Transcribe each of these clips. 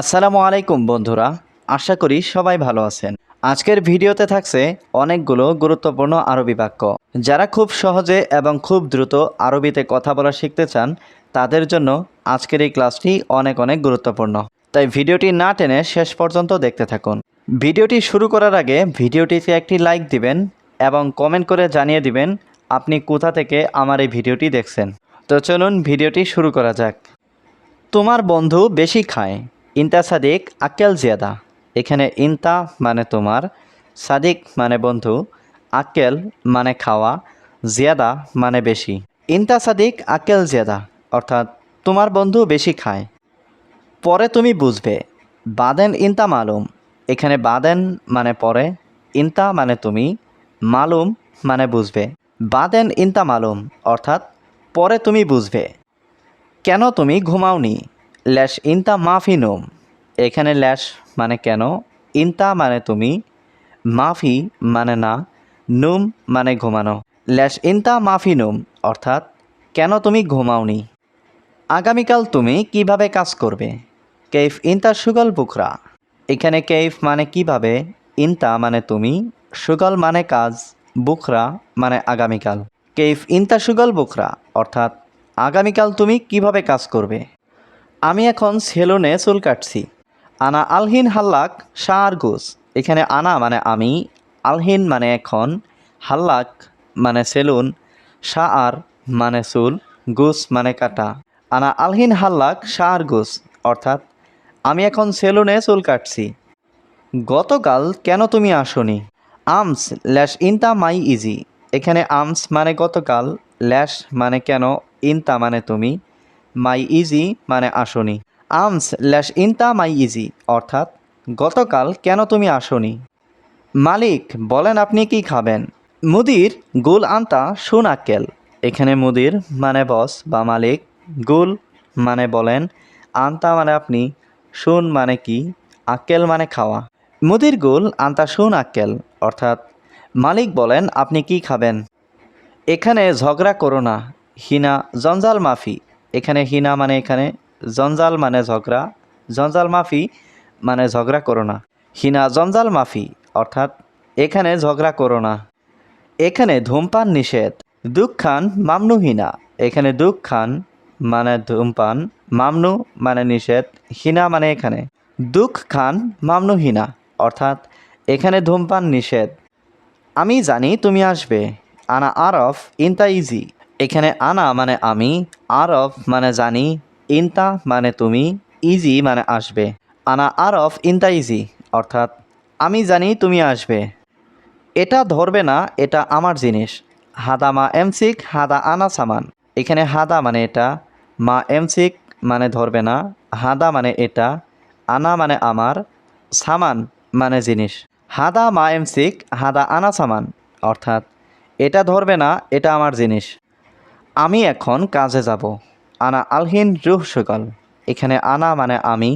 আসসালামু আলাইকুম, বন্ধুরা। আশা করি সবাই ভালো আছেন। আজকের ভিডিওতে থাকছে অনেকগুলো গুরুত্বপূর্ণ আরবি বাক্য। যারা খুব সহজে এবং খুব দ্রুত আরবিতে কথা বলা শিখতে চান, তাদের জন্য আজকের এই ক্লাসটি অনেক অনেক গুরুত্বপূর্ণ। তাই ভিডিওটি না টেনে শেষ পর্যন্ত দেখতে থাকুন। ভিডিওটি শুরু করার আগে ভিডিওটিতে একটি লাইক দিবেন এবং কমেন্ট করে জানিয়ে দিবেন, আপনি কোথা থেকে আমার এই ভিডিওটি দেখছেন। তো চলুন ভিডিওটি শুরু করা যাক। তোমার বন্ধু বেশি খায়। ইনতা সাদিক আক্কেল জিয়াদা। এখানে ইনতা মানে তোমার, সাদিক মানে বন্ধু, আক্কেল মানে খাওয়া, জিয়াদা মানে বেশি। ইনতা সাদিক আক্কেল জিয়াদা, অর্থাৎ তোমার বন্ধু বেশি খায়। পরে তুমি বুঝবে, বাদেন ইনতা মালুম। এখানে বাদেন মানে পরে, ইনতা মানে তুমি, মালুম মানে বুঝবে। বাদেন ইনতা মালুম, অর্থাৎ পরে তুমি বুঝবে। কেন তুমি ঘুমাওনি? ল্যাশ ইনতা মাফি নোম এখানে ল্যাশ মানে কেন? ইনতা মানে তুমি, মাফি মানে না, নুম মানে ঘুমানো। ল্যাশ ইনতা মাফি নুম অর্থাৎ কেন তুমি ঘুমাওনি? আগামীকাল তুমি কীভাবে কাজ করবে? কেইফ ইনতা সুগল বুকরা এখানে কেইফ মানে কীভাবে? ইনতা মানে তুমি, সুগল মানে কাজ বুকরা মানে আগামীকাল। কেইফ ইনতা সুগল বুকরা অর্থাৎ আগামীকাল তুমি কীভাবে কাজ করবে? আমি এখন সেলুনে চুল কাটছি। আনা আলহিন হাল্লাক শাহ গুস। এখানে আনা মানে আমি, আলহিন মানে এখন, হাল্লাক মানে সেলুন শাহ আর মানে চুল, গুস মানে কাটা। আনা আলহিন হাল্লাক শাহ গুস, অর্থাৎ আমি এখন সেলুনে চুল কাটছি। গতকাল কেন তুমি আসনি? আমস ল্যাশ ইনতা মাই ইজি। এখানে আমস মানে গতকাল, ল্যাশ মানে কেন, ইনতা মানে তুমি। মাই ইজি মানে আসনি। আমস ল্যাশ ইনতা মাই ইজি, অর্থাৎ, গতকাল কেন তুমি আসনি? মালিক বলেন আপনি কি খাবেন? মুদির গুল আন্তা শুন আক্কেল। এখানে মুদির মানে বস বা মালিক, গুল মানে বলেন, আন্তা মানে আপনি, শুন মানে কি, আক্কেল মানে খাওয়া। মুদির গুল আন্তা শুন আক্কেল, অর্থাৎ, মালিক বলেন আপনি কি খাবেন? এখানে ঝগড়া করো না, হিনা জঞ্জাল মাফি এখানে হিনা মানে এখানে, জঞ্জাল মানে ঝগড়া, জঞ্জাল মাফি মানে ঝগড়া করো না। হিনা, জঞ্জাল মাফি, অর্থাৎ এখানে ঝগড়া করো না। এখানে ধূমপান নিষেধ, দুঃখান মামনু হিনা। এখানে দুঃখান মানে ধূমপান, মামনু মানে নিষেধ, হিনা মানে এখানে। দুঃখ খান মামনু হিনা, অর্থাৎ এখানে ধূমপান নিষেধ। আমি জানি তুমি আসবে। আনা আরফ ইনতা ইজি এখানে আনা মানে আমি, আরফ মানে জানি, ইনতা মানে তুমি, ইজি মানে আসবে। আনা আরফ, ইনতা ইজি, অর্থাৎ আমি জানি তুমি আসবে। এটা ধরবে না, এটা আমার জিনিস। হাদা মা এমসিক, হাদা আনা সামান। এখানে হাদা মানে এটা, মা এমসিক মানে ধরবে না, হাদা মানে এটা, আনা মানে আমার, সামান মানে জিনিস। হাদা মা এমসিক, হাদা আনা সামান, অর্থাৎ এটা ধরবে না, এটা আমার জিনিস। আমি এখন কাজে যাব। আনা আলহিন রুহ সুগল। এখানে আনা মানে আমি,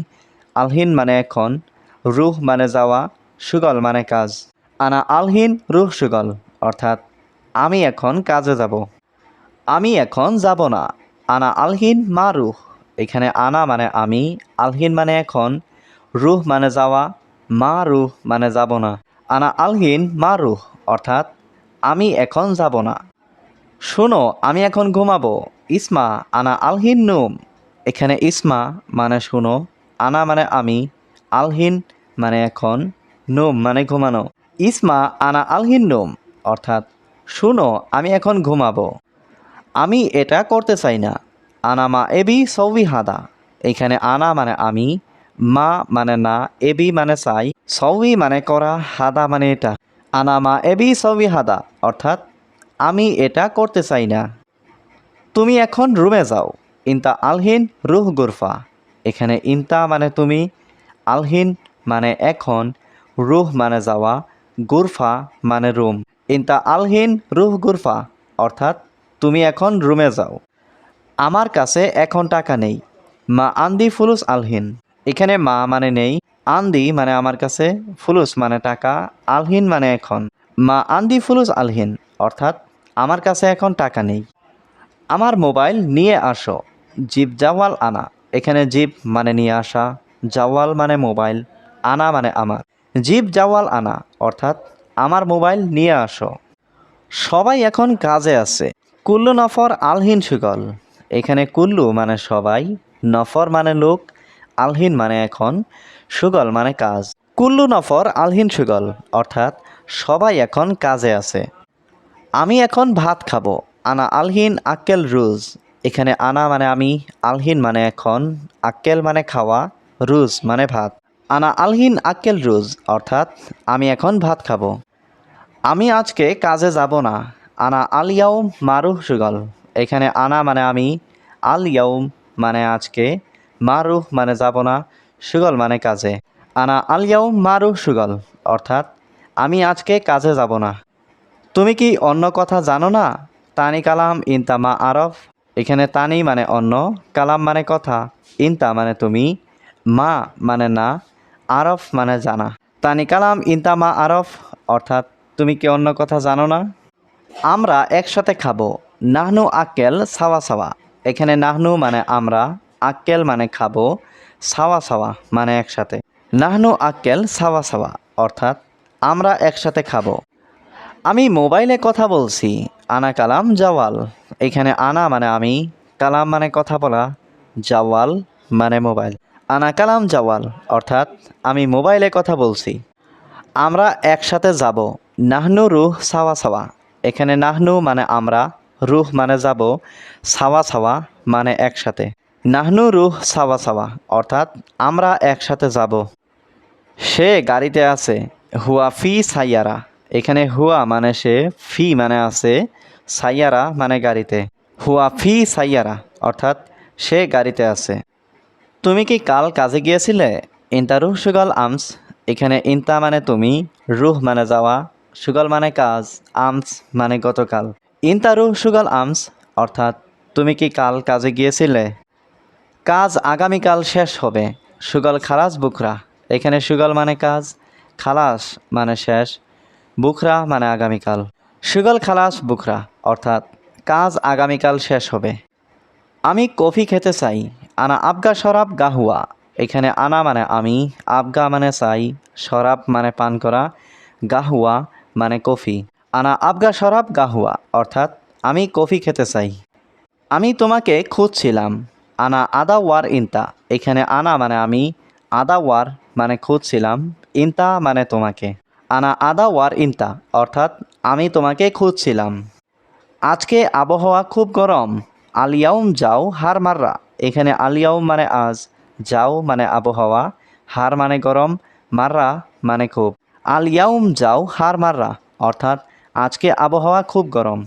আলহিন মানে এখন, রুহ মানে যাওয়া, সুগল মানে কাজ। আনা আলহিন রুহ সুগল, অর্থাৎ আমি এখন কাজে যাব। আমি এখন যাব না। আনা আলহিন মা রুহ। এখানে আনা মানে আমি, আলহিন মানে এখন, রুহ মানে যাওয়া, মা রুহ মানে যাব না। আনা আলহিন মা রুহ, অর্থাৎ আমি এখন যাব না। শোনো, আমি এখন ঘুমাবো। ইসমা, আনা আলহিন নুম। এখানে ইসমা মানে শোনো, আনা মানে আমি, আলহিন মানে এখন, নুম মানে ঘুমানো। ইসমা, আনা আলহিন নুম, অর্থাৎ শোনো, আমি এখন ঘুমাবো। আমি এটা করতে চাই না। আনা মা এবি সৌবি হাদা। এখানে আনা মানে আমি, মা মানে না, এবি মানে চাই, সৌবি মানে করা, হাদা মানে এটা। আনা মা এবি সৌবি হাদা, অর্থাৎ আমি এটা করতে চাই না। তুমি এখন রুমে যাও। ইনতা আলহিন রুহ গুরফা। এখানে ইনতা মানে তুমি, আলহিন মানে এখন, রুহ মানে যাওয়া, গুরফা মানে রুম। ইনতা আলহিন রুহ গুরফা, অর্থাৎ তুমি এখন রুমে যাও। আমার কাছে এখন টাকা নেই। মা আন্দি ফুলুস আলহিন। এখানে মা মানে নেই, আন্দি মানে আমার কাছে, ফুলুস মানে টাকা, আলহিন মানে এখন। মা আন্দি ফুলুস আলহিন, অর্থাৎ আমার কাছে এখন টাকা নেই। আমার মোবাইল নিয়ে আসো। জিপ জাওয়াল আনা। এখানে জিপ মানে নিয়ে আসা, জাওয়াল মানে মোবাইল, আনা মানে আমার। জিপ জাওয়াল আনা, অর্থাৎ আমার মোবাইল নিয়ে আসো। সবাই এখন কাজে আছে। কুল্লু নফর আলহিন সুগল। এখানে কুল্লু মানে সবাই, নফর মানে লোক, আলহিন মানে এখন সুগল মানে কাজ। কুল্লু নফর আলহিন সুগল, অর্থাৎ সবাই এখন কাজে আছে। আমি এখন ভাত খাব। আনা আলহিন, আক্কেল রুজ। এখানে আনা মানে আমি, আলহিন মানে এখন, আক্কেল মানে খাওয়া, রুজ মানে ভাত। আনা আলহিন, আক্কেল রুজ, অর্থাৎ আমি এখন ভাত খাব। আমি আজকে কাজে যাব না। আনা আলিয়াও মারুহ সুগল। এখানে আনা মানে আমি আলিয়াউম মানে আজকে, মারুহ মানে যাব না, সুগল মানে কাজে। আনা আলিয়াও মারুহ সুগল, অর্থাৎ আমি আজকে কাজে যাব না। তুমি কি অন্য কথা জানো না? তানি কালাম ইনতামা আরফ। এখানে তানি মানে অন্য, কালাম মানে কথা। ইনতা মানে তুমি, মা মানে না, আরফ মানে জানা। তানি কালাম ইনতামা আরফ, অর্থাৎ তুমি কি অন্য কথা জানো না? আমরা একসাথে খাব। নাহনু আক্কেল সাওয়া সাওয়া। এখানে নাহনু মানে আমরা, আক্কেল মানে খাব, সাওয়া সাওয়া মানে একসাথে। নাহনু আক্কেল সাওয়া সাওয়া, অর্থাৎ আমরা একসাথে খাব। আমি মোবাইলে কথা বলছি, আনা কালাম জাওয়াল। এখানে আনা মানে আমি, কালাম মানে কথা বলা, জাওয়াল মানে মোবাইল। আনা কালাম জাওয়াল, অর্থাৎ আমি মোবাইলে কথা বলছি। আমরা একসাথে যাব, নাহনু রুহ সাওয়া সাওয়া। এখানে নাহনু মানে আমরা, রুহ মানে যাব, সাওয়া সাওয়া মানে একসাথে। নাহনু রুহ সাওয়া সাওয়া, অর্থাৎ আমরা একসাথে যাব। সে গাড়িতে আছে হুয়া ফি সাইয়ারা। এখানে হুয়া মানে সে ফি মানে আছে সাইয়ারা মানে গাড়িতে। হুয়া ফি সাইয়ারা, অর্থাৎ সে গাড়িতে আছে। তুমি কি কাল কাজে গিয়েছিলে? ইন্তা রুহ সুগল আমস। এখানে ইন্তা মানে তুমি, রুহ মানে যাওয়া। সুগল মানে কাজ, আমস মানে গতকাল। ইন্তা রুহ সুগল আমস, অর্থাৎ তুমি কি কাল কাজে গিয়েছিলে? কাজ আগামীকাল শেষ হবে। সুগল খারাজ বুখরা। এখানে সুগল মানে কাজ খালাস মানে শেষ, বুখরা মানে আগামীকাল। সুগল খালাস বুখরা, অর্থাৎ কাজ আগামীকাল শেষ হবে। আমি কফি খেতে চাই, আনা আবগা শরাব গাহুয়া। এখানে আনা মানে আমি, আবগা মানে চাই, শরাব মানে পান করা, গাহুয়া মানে কফি। আনা আবগা শরাব গাহুয়া, অর্থাৎ আমি কফি খেতে চাই। আমি তোমাকে খুঁজছিলাম, আনা আদা ওয়ার ইনতা। এখানে আনা মানে আমি, আদা ওয়ার মানে খুঁজছিলাম ইনতা মানে তোমাকে। আনা আদা ওয়ার ইনতা, অর্থাৎ আমি তোমাকে খুঁজছিলাম। আজকে আবহাওয়া খুব গরম। আলিয়াউম যাও হার মাররা। এখানে আলিয়াউম মানে আজ, যাও মানে আবহাওয়া। হার মানে গরম, মাররা মানে খুব। আলিয়াউম যাও হার মাররা, অর্থাৎ আজকে আবহাওয়া খুব গরম।